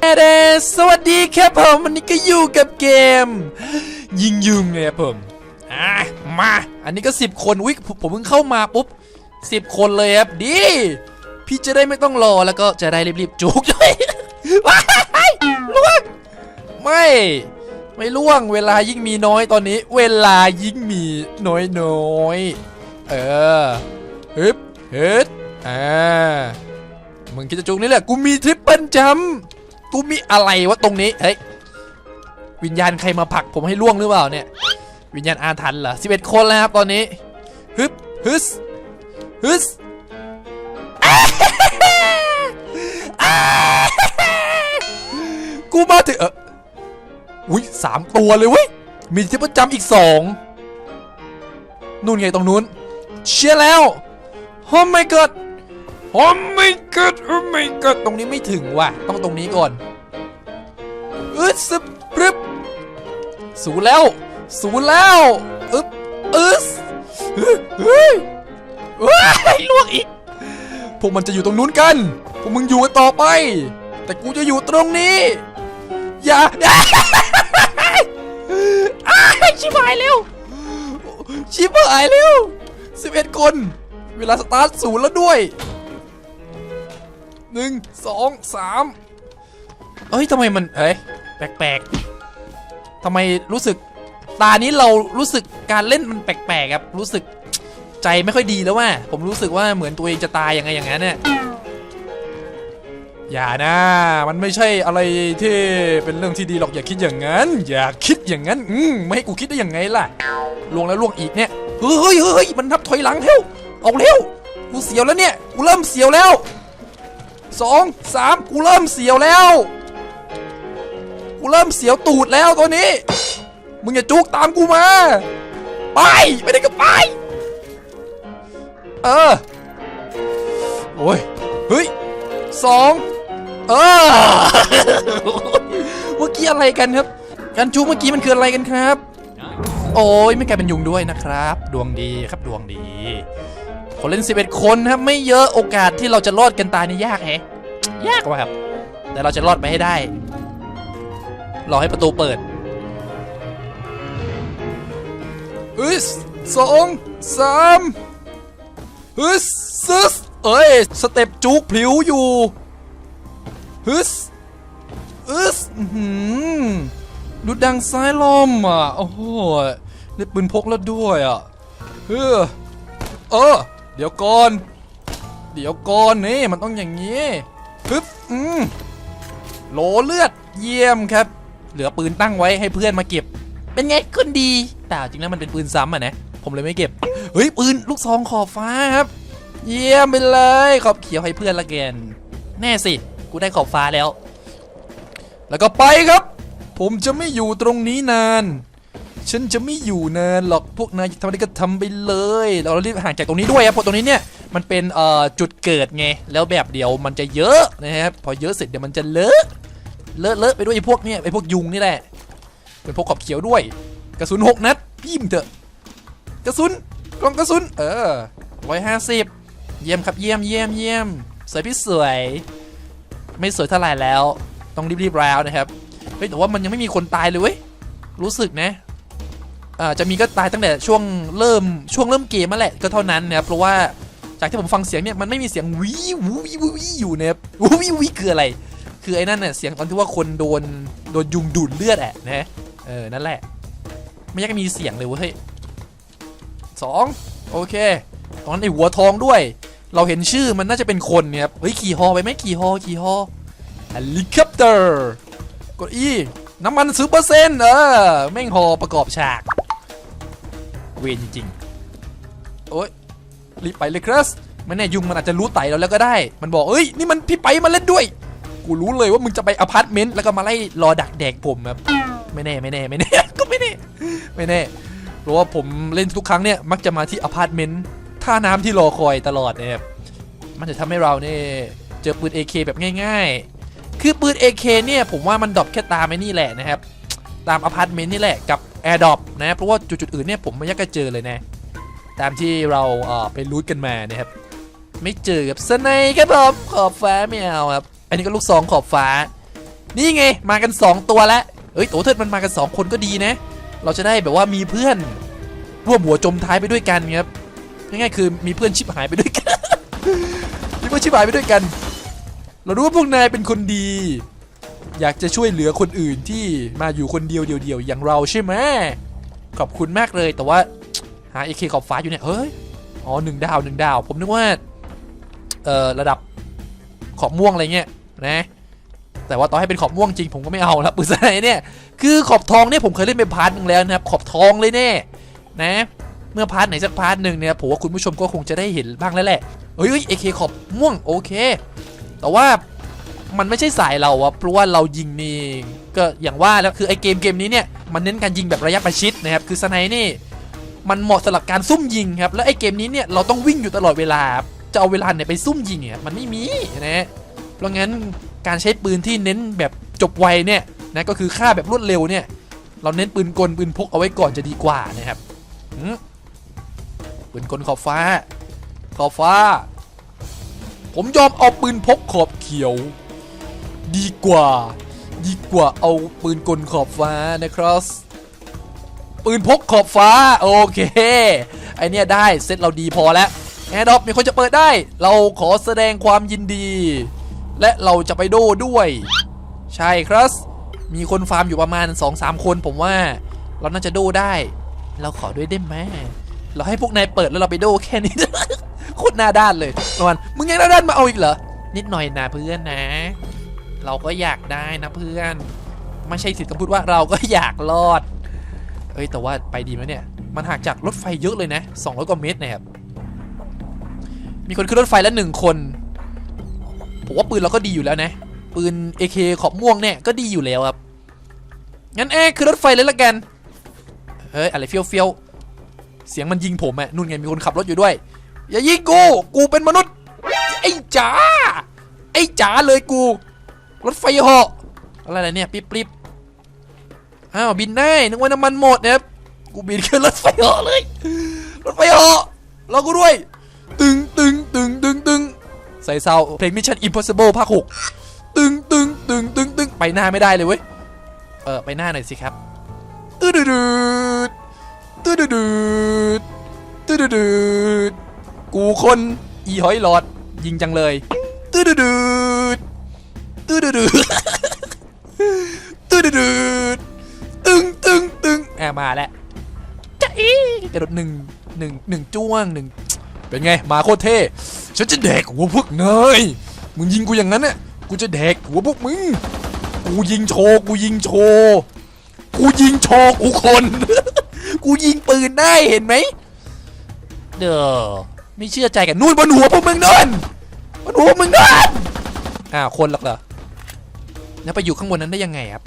เดสวัสดีครับผมวันนี้ก็อยู่กับเกม ยิงยุงไงครับผมอะมา อันนี้ก็ 10 คนวิผมผมเพิ่งเข้ามาปุ๊บ 10 คนเลยครับดี พี่จะได้ไม่ต้องรอแล้วก็จะได้รีบๆจุกด้วยว้ายล่วงไม่ ไม่ล่วงเวลายิ่งมีน้อยตอนนี้ เวลายิ่งมีน้อยน้อยเออฮึบฮึดอ่ามึงคิดจะจุกนี่แหละกูมีทริปเปิลจัมป์ กูมีอะไรวะตรงนี้ เฮ้ย วิญญาณใครมาผักผมให้ล่วงหรือเปล่าเนี่ย วิญญาณอาถรรพ์เหรอ11คนแล้วครับตอนนี้ ฮึบ ฮึส ฮึสกูมาถึงเอออุ้ยสามตัวเลยเว้ย มีที่ประจำอีกสองนู่นไงตรงนู้น เชียร์แล้วโอ้ my god โอ้ my god โอ้ my god ตรงนี้ไม่ถึงว่ะ ต้องตรงนี้ก่อนอึดสปรึบสูแล้ว สูแล้วอึบอึสเฮ้ยเฮ้ยเฮ้ยลวกอีก พวกมันจะอยู่ตรงนู้นกัน พวกมึงอยู่ต่อไป แต่กูจะอยู่ตรงนี้ อย่าชิบหายเร็ว ชิบหายเร็วสิบเอ็ดคน เวลาสตาร์ทศูนย์แล้วด้วย หนึ่งสองสามเอ้ยทำไมมันเอ้ยแปลกๆทำไมรู้สึกตานี้เรารู้สึกการเล่นมันแปลกๆครับรู้สึกใจไม่ค่อยดีแล้วว่า ผมรู้สึกว่าเหมือนตัวเองจะตายยังไงอย่างนั้นเนี่ยอย่านะ มันไม่ใช่อะไรที่เป็นเรื่องที่ดีหรอกอย่าคิดอย่างนั้น อย่าคิดอย่างนั้น อืมไม่ให้กูคิดได้ยังไงล่ะลวงแล้วลวงอีกเนี่ยเฮ้ยเฮ้ยเฮ้ยมันนับถอยหลังเร็วเอาเร็วกูเสียวแล้วเนี่ยกูเริ่มเสียวแล้ว สองสามกูเริ่มเสียวแล้ว กูเริ่มเสียวตูดแล้วตัวนี้ มึงอย่าจุกตามกูมา ไป ไม่ได้ก็ไป เออ โอ้ย เฮ้ยสองเออเมื่อกี้อะไรกันครับ การจูเมื่อกี้มันคืออะไรกันครับ โอ้ยไม่กลายเป็นยุงด้วยนะครับ ดวงดีครับดวงดี คนเล่น 11 คนครับไม่เยอะโอกาสที่เราจะรอดกันตายนี่ยากแฮะยากว่ะครับ แต่เราจะรอดไปให้ได้ รอให้ประตูเปิดเฮ้ยสองสามเฮ้ยซึสเอ้ย สเต็ปจุกผิวอยู่ฮึสอึสอื้อหือดูดังซ้ายลมอะ โอ้โหได้ปืนพกแล้วด้วยอะเออเออ เดี๋ยวก่อน เดี๋ยวก่อนนี่มันต้องอย่างนี้ฮึบอืมโหลเลือดเยี่ยมครับ เหลือปืนตั้งไว้ให้เพื่อนมาเก็บ เป็นไงคนดี แต่จริงแล้วมันเป็นปืนซ้ำอะนะ ผมเลยไม่เก็บ เฮ้ยปืนลูกซองขอบฟ้าครับ เยี่ยมไปเลยขอบเขียวให้เพื่อนละเกน แน่สิ กูได้ขอบฟ้าแล้ว แล้วก็ไปครับ ผมจะไม่อยู่ตรงนี้นาน ฉันจะไม่อยู่นานหรอกพวกนายทำอะไรก็ทำไปเลย เรารีบห่างจากตรงนี้ด้วยครับเพราะตรงนี้เนี่ยมันเป็นเอ่อจุดเกิดไงแล้วแบบเดียวมันจะเยอะนะครับพอเยอะเสร็จเดี๋ยวมันจะเลอะเลอะเลอะไปด้วยไอ้พวกเนี่ยไอ้พวกยุงนี่แหละเป็นพวกขอบเขียวด้วย กระสุนหกนัดพิมพ์เถอะกระสุนกล่องกระสุนเออร้อยห้าสิบเยี่ยมครับเยี่ยมเยี่ยมเยี่ยมสวยพี่สวย ไม่สวยเท่าไหร่แล้ว ต้องรีบๆแล้วนะครับเฮ้ยแต่ว่ามันยังไม่มีคนตายเลยเว้ยรู้สึกนะ จะมีก็ตายตั้งแต่ช่วงเริ่มช่วงเริ่มเกมมาแหละก็เท่านั้นนะครับเพราะว่าจากที่ผมฟังเสียงเนี่ยมันไม่มีเสียงวิววิววิอยู่นะครับวิววิคืออะไร คือไอ้นั่นเนี่ยเสียงตอนที่ว่าคนโดนโดนยุงดูดเลือดแอะนะเออนั่นแหละ ไม่ยากมีเสียงเลยเว้ยสองโอเคตอนนั้นไอ้หัวทองด้วย เราเห็นชื่อมันน่าจะเป็นคนเนี่ยครับเฮ้ยขี่ฮอไปไหมขี่ฮอขี่ฮอเฮลิคอปเตอร์กดอีน้ำมันซื้อเปอร์เซ็นต์เออแม่งฮอประกอบฉาก เวนจริงๆโอ้ยรีบไปเลยครับไม่แน่ยุงมันอาจจะรู้ไต่เราแล้วก็ได้ มันบอกเอ้ยนี่มันพี่ไปมาเล่นด้วย กูรู้เลยว่ามึงจะไปอพาร์ตเมนต์แล้วก็มาไล่รอดักแดกผมครับไม่แน่ไม่แน่ไม่แน่ก็ไม่แน่ไม่แน่เพราะว่าผมเล่นทุกครั้งเนี่ยมักจะมาที่อพาร์ตเมนต์ท่าน้ำที่รอคอยตลอดนะครับมันจะทำให้เราเนี่ยเจอปืน AK แบบง่าย ๆ คือปืน AK เนี่ยผมว่ามันดรอปแค่ตาไอ้นี่แหละนะครับ ตามอพาร์ตเมนต์นี่แหละกับแอร์ดอปนะเพราะว่าจุดๆอื่นเนี่ยผมไม่ยากจะเจอเลยนะ ตามที่เราเออไปรูทกันมานะครับ ไม่เจอกับสไนครับผมขอบฟ้าไม่เอาครับ อันนี้ก็ลูกซองขอบฟ้า นี่ไงมากัน 2 ตัวแล้วเอ้ยโตเทิดมันมากัน 2 คนก็ดีนะ เราจะได้แบบว่ามีเพื่อนร่วมหัวจมท้ายไปด้วยกันครับง่ายๆคือมีเพื่อนชิบหายไปด้วยกันมีเพื่อนชิบหายไปด้วยกัน เรารู้ว่าพวกนายเป็นคนดี อยากจะช่วยเหลือคนอื่นที่มาอยู่คนเดียวเดียวๆอย่างเราใช่ไหมขอบคุณมากเลยแต่ว่าหา AK ขอบฟ้าอยู่เนี่ยเฮ้ยอ๋อหนึ่งดาวหนึ่งดาว ผมนึกว่าเอ่อระดับขอบม่วงอะไรเงี้ยนะแต่ว่าต่อให้เป็นขอบม่วงจริงผมก็ไม่เอาล้วปืนสไนเนี่ยคือขอบทองเนี่ยผมเคยเล่นเป็นพาร์ทนึงแล้วนะครับขอบทองเลยแน่นะเมื่อพาร์ทไหนสักพาร์ทหนึ่งเนี่ยผมว่าคุณผู้ชมก็คงจะได้เห็นบ้างแล้วแหละเฮ้ยเอเคขอบม่วงโอเค แต่ว่า มันไม่ใช่สายเราอะเพราะว่าเรายิงนี่ก็อย่างว่าแล้วคือไอเกมเกมนี้เนี่ยมันเน้นการยิงแบบระยะประชิดนะครับคือสไนนี่มันเหมาะสำหรับการซุ่มยิงครับแล้วไอ้เกมนี้เนี่ยเราต้องวิ่งอยู่ตลอดเวลาจะเอาเวลาไหนไปซุ่มยิงเนี่ยมันไม่มีนะเพราะงั้นการใช้ปืนที่เน้นแบบจบไวเนี่ยนะก็คือฆ่าแบบรวดเร็วเนี่ยเราเน้นปืนกลปืนพกเอาไว้ก่อนจะดีกว่านะครับหืมปืนกลขอบฟ้า ขอบฟ้า ผมยอมเอาปืนพกขอบเขียว ดีกว่า ดีกว่าเอาปืนกลขอบฟ้านะครับปืนพกขอบฟ้า โอเค ไอเนี้ยได้เซตเราดีพอแล้วแอร์ดอปมีคนจะเปิดได้ เราขอแสดงความยินดี และเราจะไปโดด้วย ใช่ครับ มีคนฟาร์มอยู่ประมาณ 2-3 คนผมว่า เราน่าจะโดได้ เราขอด้วยได้ไหมเราให้พวกนายเปิดแล้วเราไปโดแค่นี้โคตรหน้าด้านเลยประมาณมึงยังหน้าด้านมาเอาอีกเหรอนิดหน่อยนะเพื่อนนะ เราก็อยากได้นะเพื่อน ไม่ใช่สิทธิ์ต้องพูดว่าเราก็อยากรอด เอ้ยแต่ว่าไปดีไหมเนี่ย มันห่างจากรถไฟเยอะเลยนะ200กว่าเมตรนะครับ มีคนขึ้นรถไฟแล้วหนึ่งคน ผมว่าปืนเราก็ดีอยู่แล้วนะ ปืน AK ขอบม่วงเนี่ยก็ดีอยู่แล้วครับ งั้นแอะขึ้นรถไฟเลยละกัน เฮ้ยอะไรเฟี้ยวเฟี้ยวเสียงมันยิงผมอะนู่นไงมีคนขับรถอยู่ด้วย อย่ายิงกู กูเป็นมนุษย์ ไอ้จ๋า ไอ้จ๋าเลยกู รถไฟเหาะอะไรเนี่ยปิ๊บปิ๊บอ้าวบินได้นึกว่าน้ำมันหมดนะครับกูบินขึ้นรถไฟเหาะเลย รถไฟเหาะเรากูด้วย ตึงตึงตึงตึงตึงใส่เซาวเพลง Mission Impossible ภาคหกตึงตึงตึงตึงตึงไปหน้าไม่ได้เลยเว้ย เออไปหน้าหน่อยสิครับตื้อดืดตื้อดืดตื้อดืดดกูคนอีหอยหลอด ยิงจังเลยตื้อดืด ดตื้ดดดตื้อดืดดตึงตึงตึงแอบมาแล้วจะอีกระโดดหนึ่งหนึ่งหนึ่งจ้วงหนึ่งเป็นไงมาโคตรเท่ฉันจะแดกหัวพวกเนยมึงยิงกูอย่างนั้นน่ะกูจะแดกหัวพวกมึงกูยิงโชว์กูยิงโชว์กูยิงโชว์กูคน กูยิงปืนได้เห็นไหมเด้อไม่เชื่อใจกันนู่นบนหัวพวกมึงนั่นบนหัวพวกมึงนั่นอ้าวคนหรอกเหรอ แล้วไปอยู่ข้างบนนั้นได้ยังไงครับ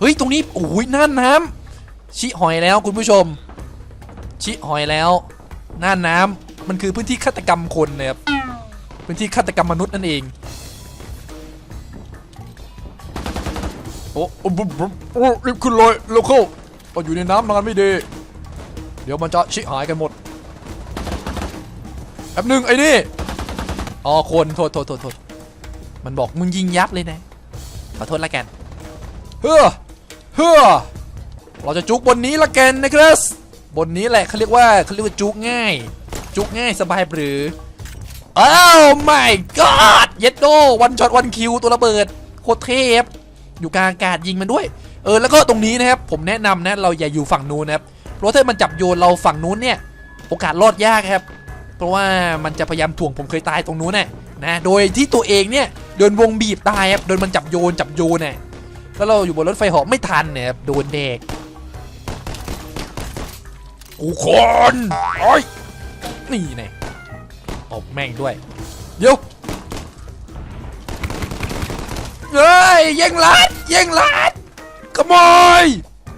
เฮ้ย ตรงนี้โอ้ยน่านน้ำชิหอยแล้วคุณผู้ชม ชิหอยแล้วน่านน้ำมันคือพื้นที่ฆาตกรรมคนนะครับ พื้นที่ฆาตกรรมมนุษย์นั่นเอง โอ้โอ้บุ๊บบุ๊บโอ้รีบขึ้นเลยเร็วเข้าเอาอยู่ในน้ำนานไม่ดี เดี๋ยวมันจะชิหายกันหมดแป๊บหนึงไอ้นี่อ๋อคนโทษโทษโทษโทษมันบอกมึงยิงยับเลยนะ อโทษละกันเฮ้อเฮ้อเราจะจุกบนนี้ละกันนะครับบนนี้แหละเขาเรียกว่าเขาเรียกว่าจุกง่าย จุกง่ายสบายหรืออ้าว my god เยดโดวันช็อตวันคิวตัวระเบิดโคตรเทพอยู่กลางอากาศยิงมันด้วย เออแล้วก็ตรงนี้นะครับผมแนะนำนะเราอย่าอยู่ฝั่งนู้นนะครับเพราะถ้ามันจับโยนเราฝั่งนู้นเนี่ยโอกาสรอดยากครับ เพราะว่ามันจะพยายามถ่วงผมเคยตายตรงนู้นน่ะ นะโดยที่ตัวเองเนี่ยโดนวงบีบตายครับโดนมันจับโยนจับโยนน่ะแล้วเราอยู่บนรถไฟหาะไม่ทันเนี่ยครับโดนเด็กกูคนโอ้ยนี่ไงตบแม่งด้วยเดี๋ยวเฮ้ยย่งลัดย่งลัดขโมย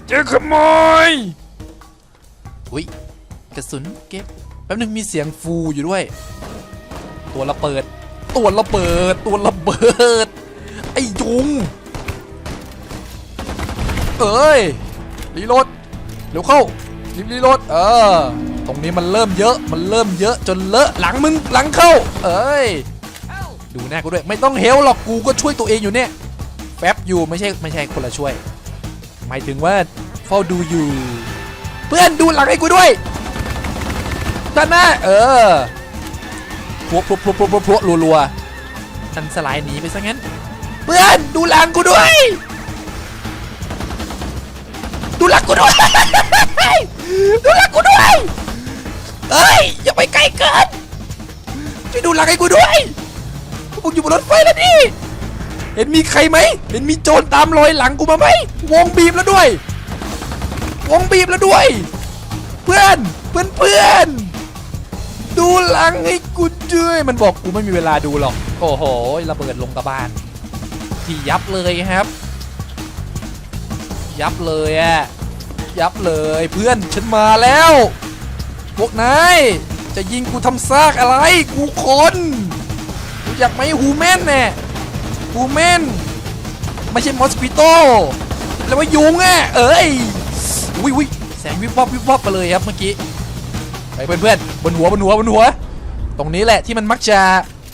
เจอขโมยอุ้ยกระสุนเก็บแป๊บนึงมีเสียงฟูอยู่ด้วย ตัวระเบิด ตัวระเบิด ตัวระเบิด ไอ้จุง เอ้ยรีโหลดเร็วเข้ารีบรีโหลดเออ ตรงนี้มันเริ่มเยอะ มันเริ่มเยอะจนเลอะหลังมึงหลังเข้า เอ้ย ดูหน้ากูด้วย ไม่ต้องเฮลหรอกกูก็ช่วยตัวเองอยู่เนี่ยแฟบอยู่ไม่ใช่ไม่ใช่คนละช่วย หมายถึงว่าเฝ้าดูอยู่ เพื่อนดูหลังให้กูด้วยด้านหน้าเออ วพวกพวกพวกพวกพวกรัวๆอันสลายหนีไปซะงั้น เพื่อนดูหลังกูด้วย ดูหลังกูด้วย ดูหลังกูด้วย เอ้ยอย่าไปไกลเกินช่วยดูหลังให้กูด้วยพวกอยู่บนรถไฟแล้วดิเห็นมีใครไหม เห็นมีโจรตามรอยหลังกูมาไหม วงบีบแล้วด้วย วงบีบแล้วด้วย เพื่อน เพื่อนเพื่อน ดูหลังให้กูด้วยมันบอกกูไม่มีเวลาดูหรอก โอ้โหระเบิดลงกระบาลที่ยับเลยครับ ยับเลยอะยับเลยเพื่อนฉันมาแล้วพวกนายจะยิงกูทำซากอะไร กูคนกูอยากไหมฮูแมนแน่ฮูแมนไม่ใช่มอสคิโตแล้วว่ายุงอะเอ้ยวิวิแสงวิบวับวิบวับไปเลยครับเมื่อกี้ เพื่อนเพื่อนๆบนหัวบนหัวบนหัว ตรงนี้แหละที่มันมักจะ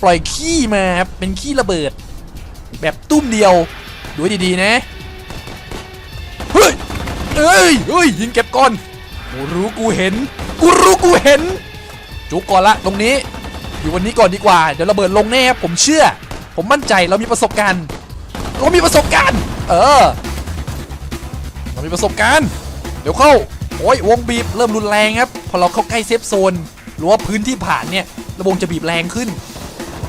ปล่อยขี้มาครับเป็นขี้ระเบิด แบบตุ้มเดียวดูให้ดีๆนะเฮ้ยเอ้ยเฮ้ยยิงเก็บก่อนกูรู้กูเห็นกูรู้กูเห็น จุกก่อนละตรงนี้ อยู่วันนี้ก่อนดีกว่า เดี๋ยวระเบิดลงแน่ครับผมเชื่อ ผมมั่นใจเรามีประสบการณ์ เรามีประสบการณ์ เออ เรามีประสบการณ์ เดี๋ยวเข้า โอ้ยวงบีบเริ่มรุนแรงครับ พอเราเข้าใกล้เซฟโซน หรือว่าพื้นที่ผ่านเนี่ยระวงจะบีบแรงขึ้น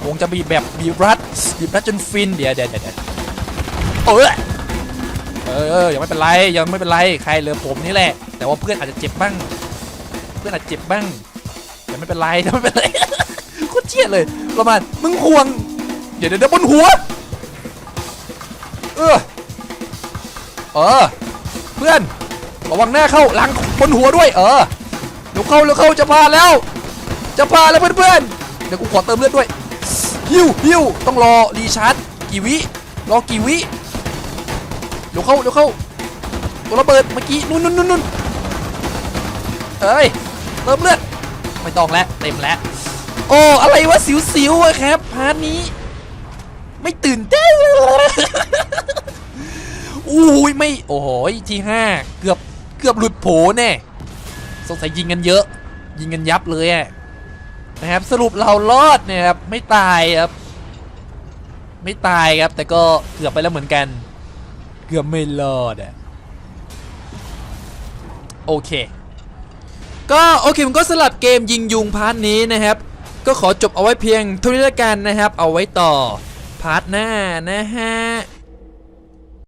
วงจะบีบแบบบีบรัดบีบรัดจนฟินเดี๋ยวเดี๋ยวเดี๋ยวเดี๋ยวเออเออยังไม่เป็นไรยังไม่เป็นไรใครเหลือผมนี่แหละ แต่ว่าเพื่อนอาจจะเจ็บบ้าง เพื่อนอาจจะเจ็บบ้างแต่ไม่เป็นไรแต่ไม่เป็นไรโคตรเจี๊ยดเลยประมาณมึงห่วง เดี๋ยวเดี๋ยวเดี๋ยวบนหัวเออเออเพื่อน ระวังหน้าเข้าหลังบนหัวด้วย เออเดี๋ยวเข้าเดี๋ยวเข้าจะพาแล้ว จะพาแล้วเพื่อนๆเดี๋ยวกูขอเติมเลือดด้วยฮิวฮิวต้องรอรีชาร์จกี่วิรอกี่วิเดี๋ยวเข้าเดี๋ยวเข้าตัวระเบิดเมื่อกี้นู่นนู่นนู่นเอ้ยเติมเลือดไม่ต้องแล้วเต็มแล้วโอ้อะไรวะสิวๆอะครับพาร์ทนี้ ไม่ตื่นเต้นอุ้ยไม่โอ้โหที่ห้าเกือบ เกือบหลุดโผแน่สงสัยยิงกันเยอะ ยิงกันยับเลยนะครับสรุปเรารอดเนี่ยครับไม่ตายครับไม่ตายครับแต่ก็เกือบไปแล้วเหมือนกัน เกือบไม่รอดอะโอเค ก็โอเคผมก็สลับเกมยิงยุงพาร์ทนี้นะครับ ก็ขอจบเอาไว้เพียงเท่านี้ละกันนะครับ เอาไว้ต่อพาร์ทหน้านะฮะ